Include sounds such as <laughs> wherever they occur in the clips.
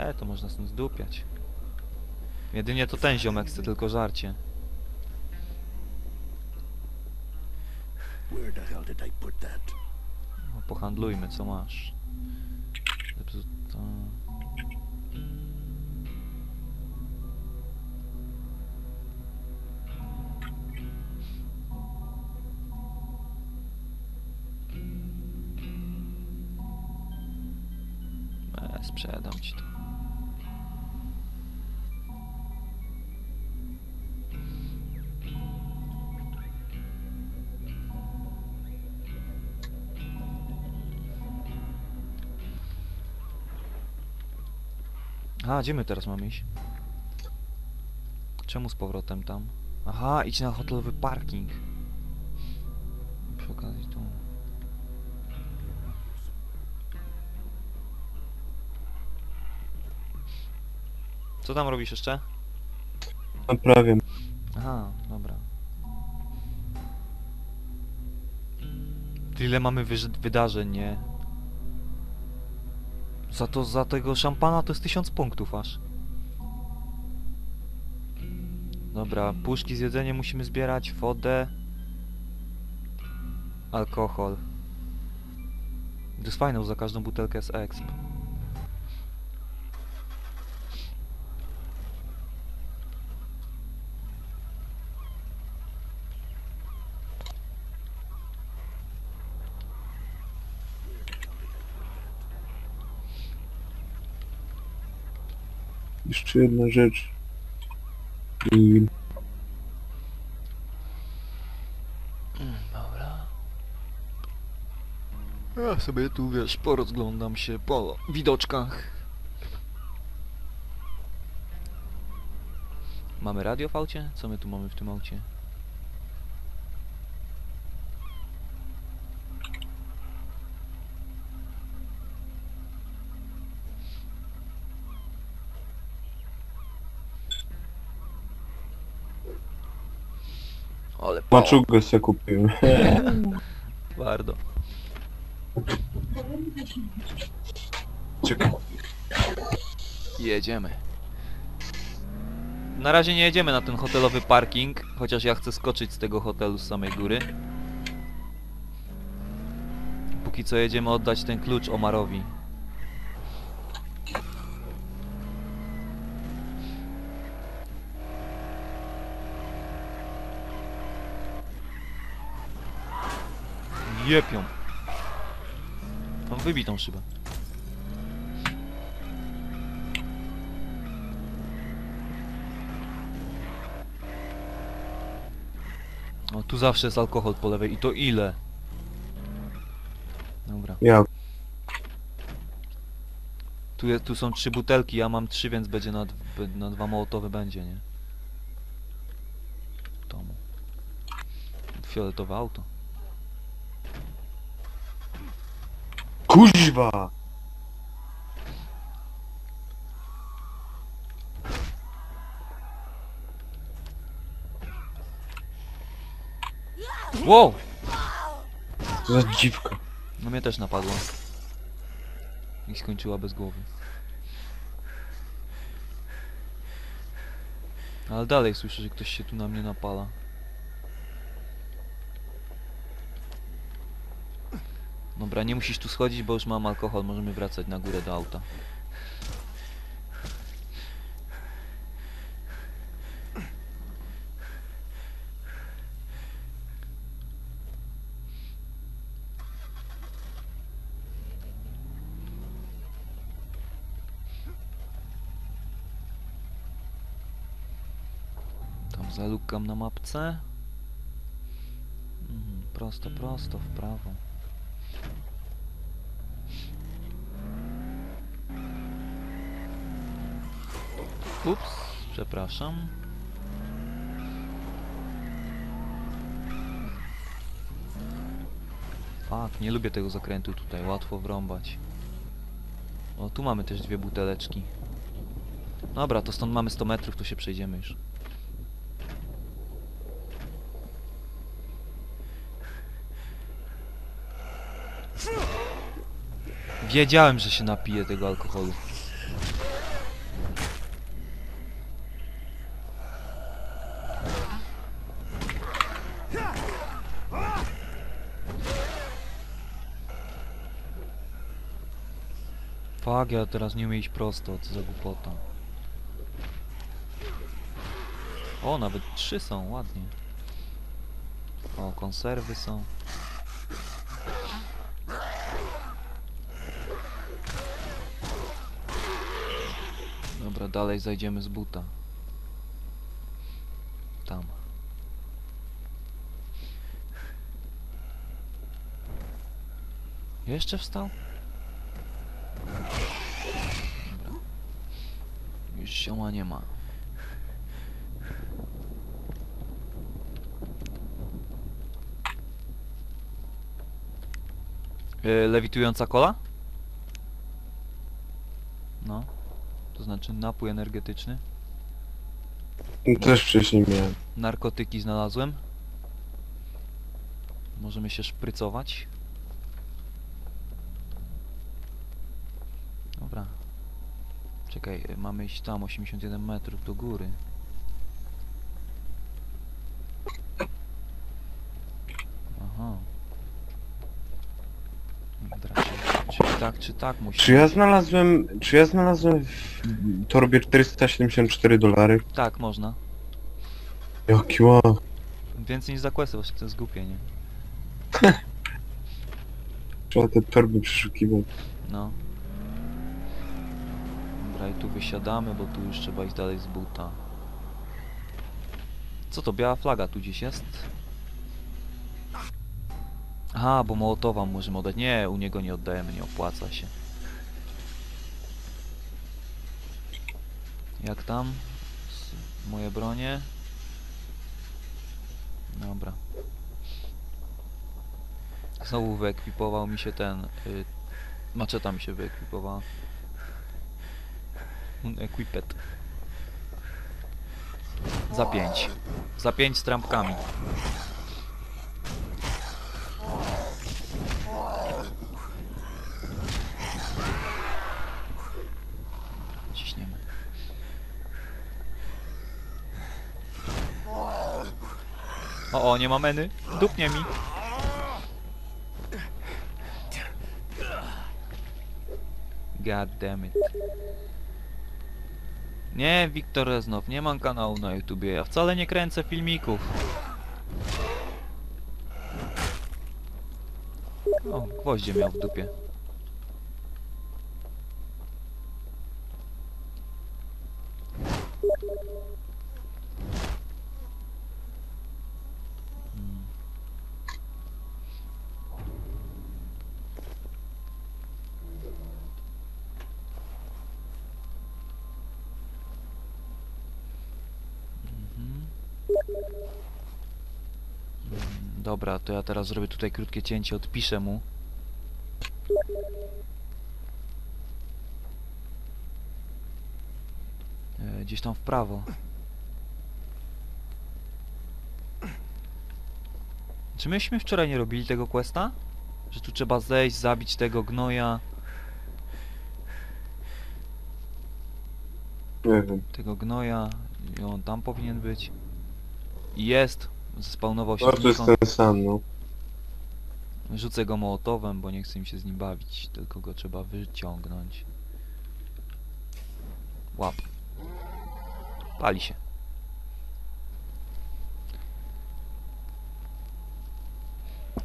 E, to można stąd zdupiać. Jedynie to ten ziomek chce tylko żarcie. No, pohandlujmy, co masz. Zepsuta... E, sprzedam ci to. A, gdzie my teraz mamy iść? Czemu z powrotem tam? Aha, idź na hotelowy parking. Przy okazji tu. Co tam robisz jeszcze? Naprawiam. Aha, dobra. Tyle mamy wydarzeń, nie? Za to, za tego szampana to jest tysiąc punktów aż. Dobra, puszki z jedzeniem musimy zbierać, wodę, alkohol. To jest fajne, za każdą butelkę jest exp. Jeszcze jedna rzecz. I Dobra. Ja sobie tu, wiesz, porozglądam się po widoczkach. Mamy radio w aucie? Co my tu mamy w tym aucie? Ale pa- maczugę sobie kupiłem. <laughs> Bardzo. Czekaj. Jedziemy. Na razie nie jedziemy na ten hotelowy parking, chociaż ja chcę skoczyć z tego hotelu z samej góry. Póki co jedziemy oddać ten klucz Omarowi. Jepią. Mam wybitą szybę. O, tu zawsze jest alkohol po lewej i to ile? Dobra. Ja. Tu, je, tu są trzy butelki, ja mam trzy, więc będzie na, na dwa mołotowe będzie, nie? Tomu. Fioletowe auto. Kuźwa! Wow! Za dziwka. No mnie też napadła. I skończyła bez głowy. Ale dalej słyszę, że ktoś się tu na mnie napala. Dobra, nie musisz tu schodzić, bo już mam alkohol, możemy wracać na górę do auta. Tam zalukam na mapce. Mhm, prosto, prosto, w prawo. Ups, przepraszam. Fak, nie lubię tego zakrętu tutaj, łatwo wrąbać. O, tu mamy też dwie buteleczki. Dobra, to stąd mamy 100 metrów, to się przejdziemy już. Wiedziałem, że się napije tego alkoholu. Fuck, ja teraz nie umiem iść prosto, co za głupota. O, nawet trzy są, ładnie. O, konserwy są. Dobra, dalej zajdziemy z buta. Tam. Jeszcze wstał? Już sioma nie ma. Yy, lewitująca kola? No. To znaczy napój energetyczny. Też wcześniej miałem. Narkotyki znalazłem. Możemy się szprycować. Dobra. Czekaj, y, mamy iść tam 81 metrów do góry. Aha. Dobra, czy, czy tak, czy tak musi. Czy ja znalazłem... Czy ja znalazłem w torbie 474 dolary? Tak, można. Jaki ła. Więcej niż za questy, właśnie to jest głupie, nie? <laughs> Trzeba te torby przeszukiwać. No. Dobra, i tu wysiadamy, bo tu już trzeba iść dalej z buta. Co to, biała flaga tu gdzieś jest? Aha, bo Mołotowa możemy oddać. Nie, u niego nie oddajemy, nie opłaca się. Jak tam? Moje bronie? Dobra. Znowu wyekwipował mi się ten... Y, maczeta mi się wyekwipowała. Equipet. Za pięć. Za pięć z trampkami. Ciśniemy. O, o, nie ma meny. Dupnie mi. God damn it. Nie, Wiktor Reznow, nie mam kanału na YouTubie, ja wcale nie kręcę filmików. O, gwoździe miał w dupie. Hmm. Mhm. Mm, Dobra, to ja teraz zrobię tutaj krótkie cięcie, odpiszę mu. E, Gdzieś tam w prawo. Czy myśmy wczoraj nie robili tego questa? Że tu trzeba zejść, zabić tego gnoja, Nie wiem. tego gnoja i on tam powinien być. I jest! Zespawnował się No to jest znikąd. ten sam, no. Rzucę go mołotowem, bo nie chcę mi się z nim bawić, tylko go trzeba wyciągnąć. Łap. Pali się.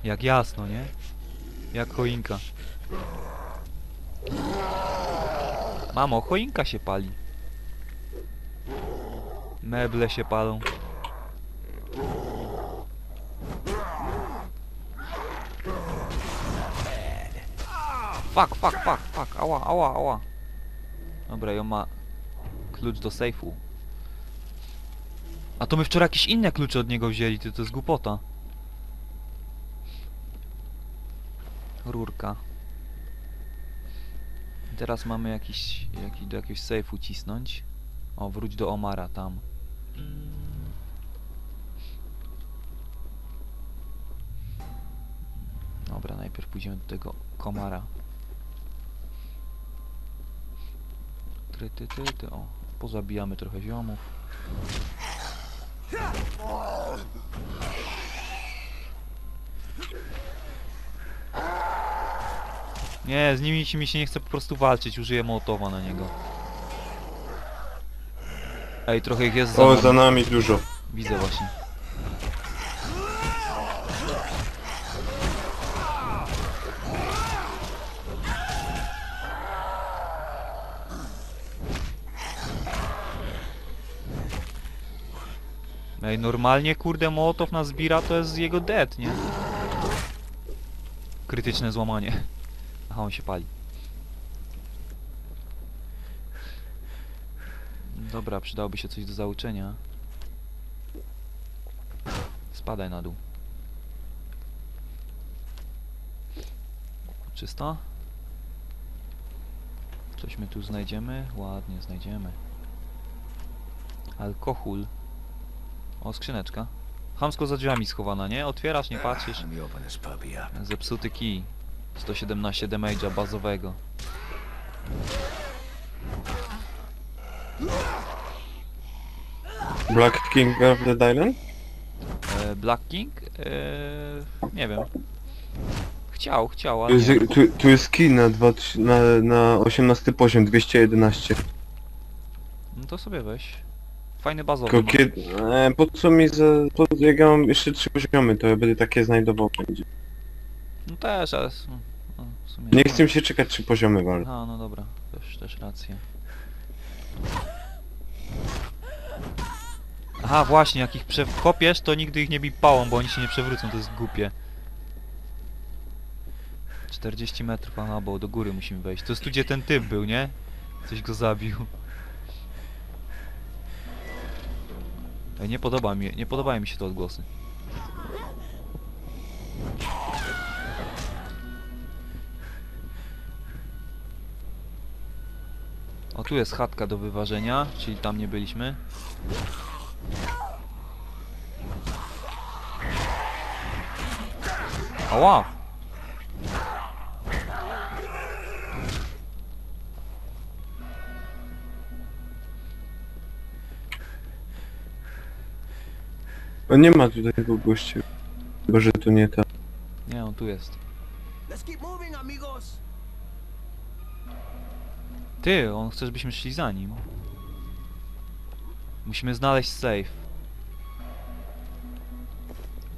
Jak jasno, nie? Jak choinka. Mamo, choinka się pali. Meble się palą. Fuck, fuck, fuck, fuck, ała, ała, ała. Dobra, on ma klucz do sejfu. A to my wczoraj jakieś inne klucze od niego wzięli, to, to jest głupota. Rurka. Teraz mamy jakiś, jakiś do jakiegoś sejfu cisnąć. O, wróć do Omara tam. Dobra, najpierw pójdziemy do tego komara. Ty, ty, ty, ty, o. Pozabijamy trochę ziomów. Nie, z nimi się- mi się nie chce po prostu walczyć, użyję mołotowa na niego. Ej, trochę ich jest za O, nami. za nami dużo. Widzę właśnie. Ej, normalnie kurde Mołotow nas zbira, to jest jego dead, nie? Krytyczne złamanie. Aha, on się pali. Dobra, przydałoby się coś do zauczenia. Spadaj na dół. Czysto? Coś my tu znajdziemy? Ładnie znajdziemy. Alkohol. O, skrzyneczka. Chamsko za drzwiami schowana, nie? Otwierasz, nie patrzysz. Zepsuty kij. 117 damage'a bazowego. Black King of the Island? E, Black King? E, nie wiem. Chciał, chciał, Tu ale jest, nie. tu, tu jest skin na, dwa, trzy- na, na 18 poziom, 211. No to sobie weź. Fajny bazowy. Tylko ma. kiedy... E, po co mi za... Po, jak ja mam jeszcze trzy poziomy, to ja będę takie znajdował będzie. No też, ale... s- No, w sumie Nie chcę się czekać trzy poziomy, wal. A, no dobra. Też, też rację. Aha, właśnie, jak ich przekopiesz, to nigdy ich nie bij pałą, bo oni się nie przewrócą, to jest głupie. 40 metrów, aha, bo do góry musimy wejść. To jest tu, gdzie ten typ był, nie? Coś go zabił. Ej, nie podoba mi, nie podobają mi się te odgłosy. O, tu jest chatka do wyważenia, czyli tam nie byliśmy. Ała! No nie ma tutaj tego gościa. Chyba, że to nie ta. Nie, on tu jest. Let's keep moving, amigos. Ty, on chce, żebyśmy szli za nim. Musimy znaleźć safe.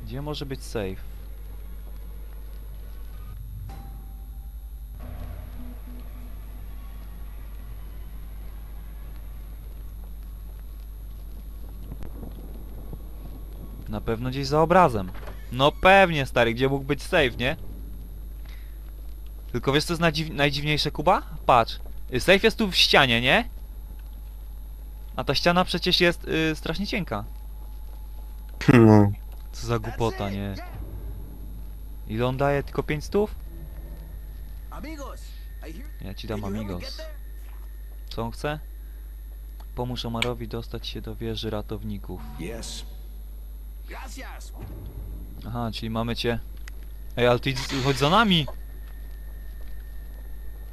Gdzie może być safe? Pewno gdzieś za obrazem. No pewnie, stary, gdzie mógł być safe, nie? Tylko wiesz co jest nadziw najdziwniejsze, Kuba? Patrz. Y, Safe jest tu w ścianie, nie? A ta ściana przecież jest y, strasznie cienka. No. Co za głupota, nie? Ile on daje? Tylko 5 stów? Ja ci dam amigos. Co on chce? Pomóż Omarowi dostać się do wieży ratowników. Yes. Gracias. Aha, czyli mamy cię... Ej, ale ty idź- chodź za nami!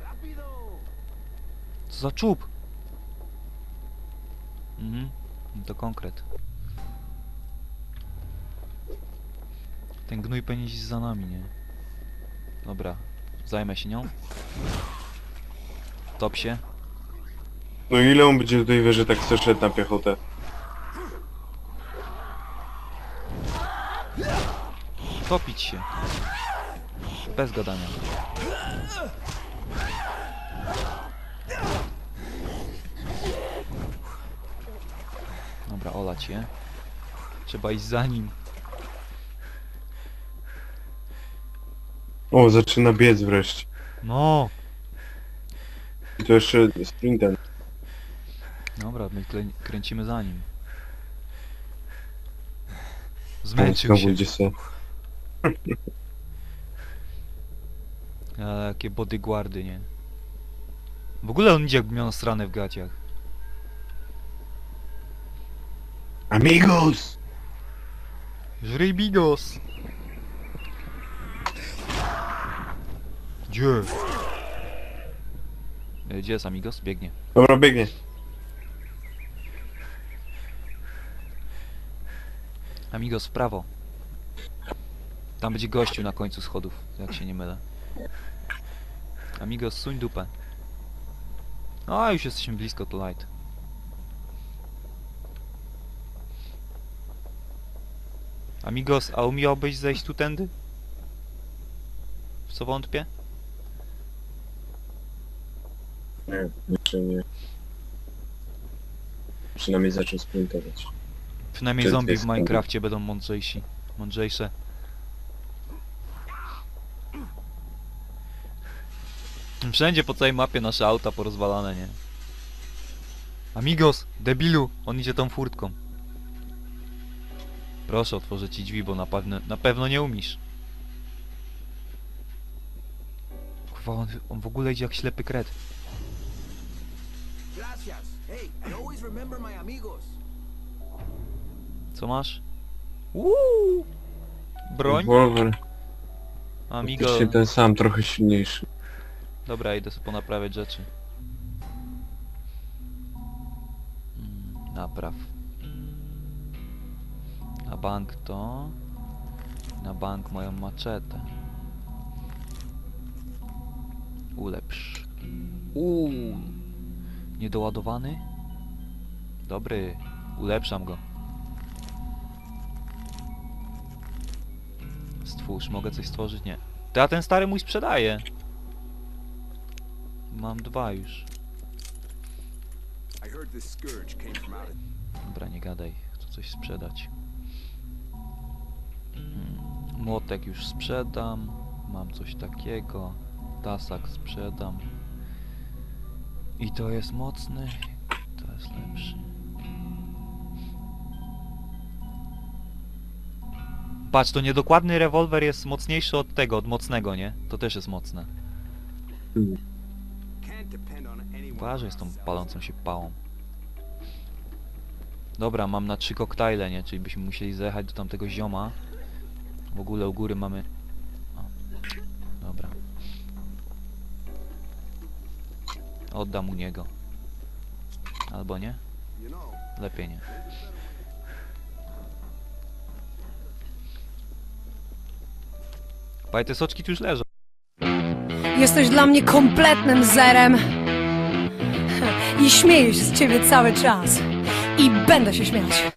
Rápido. Co za czub? Mhm, to konkret. Ten gnój powinien iść za nami, nie? Dobra, zajmę się nią. Top się. No ile on będzie tutaj wierzy tak chce szedł na piechotę? Topić się. Bez gadania. Dobra, olać je. Trzeba iść za nim. O, zaczyna biec wreszcie. No! I to jeszcze sprintem. Dobra, my klę- kręcimy za nim. O, Zmęczył znowu się. idzie. Ale jakie bodyguardy, nie? W ogóle on idzie jakby miał strane w gaciach. Amigos! Żryj bigos! Gdzie? E, Gdzie jest amigos? Biegnie. Dobra, biegnie. Amigos w prawo. Tam będzie gościu na końcu schodów, jak się nie mylę. Amigos, suń dupę. O, już jesteśmy blisko to light. Amigos, a umiałbyś zejść tu tędy? W co wątpię? Nie, jeszcze nie. Przynajmniej zaczął sprintować. Przynajmniej zombie w jest? Minecrafcie będą mądrzejsi. Mądrzejsze. Wszędzie po całej mapie nasze auta porozwalane, nie? Amigos! Debilu! On idzie tą furtką. Proszę, otworzę ci drzwi, bo na pewno, na pewno nie umiesz. Kurwa, on, on w ogóle idzie jak ślepy kret. Amigos. Co masz? Uuu! Broń? Rewolwer. Amigo. Praktycznie ten sam, trochę silniejszy. Dobra, idę sobie ponaprawiać rzeczy. Mm, Napraw. Na bank to... Na bank moją maczetę. Ulepsz. Uuu. Niedoładowany? Dobry. Ulepszam go. Stwórz, mogę coś stworzyć? Nie. To ja ten stary mój sprzedaję. Mam dwa już. Dobra, nie gadaj. Chcę coś sprzedać. Mm, Młotek już sprzedam. Mam coś takiego. Tasak sprzedam. I to jest mocny. To jest lepszy. Patrz, to niedokładny rewolwer jest mocniejszy od tego, od mocnego, nie? To też jest mocne. Uważaj z tą palącą się pałą. Dobra, mam na trzy koktajle, nie? Czyli byśmy musieli zajechać do tamtego zioma. W ogóle u góry mamy... O. Dobra. Oddam u niego. Albo nie? Lepiej nie. Paj, te soczki tu już leżą. Jesteś dla mnie kompletnym zerem. I śmieję się z ciebie cały czas. I będę się śmiać.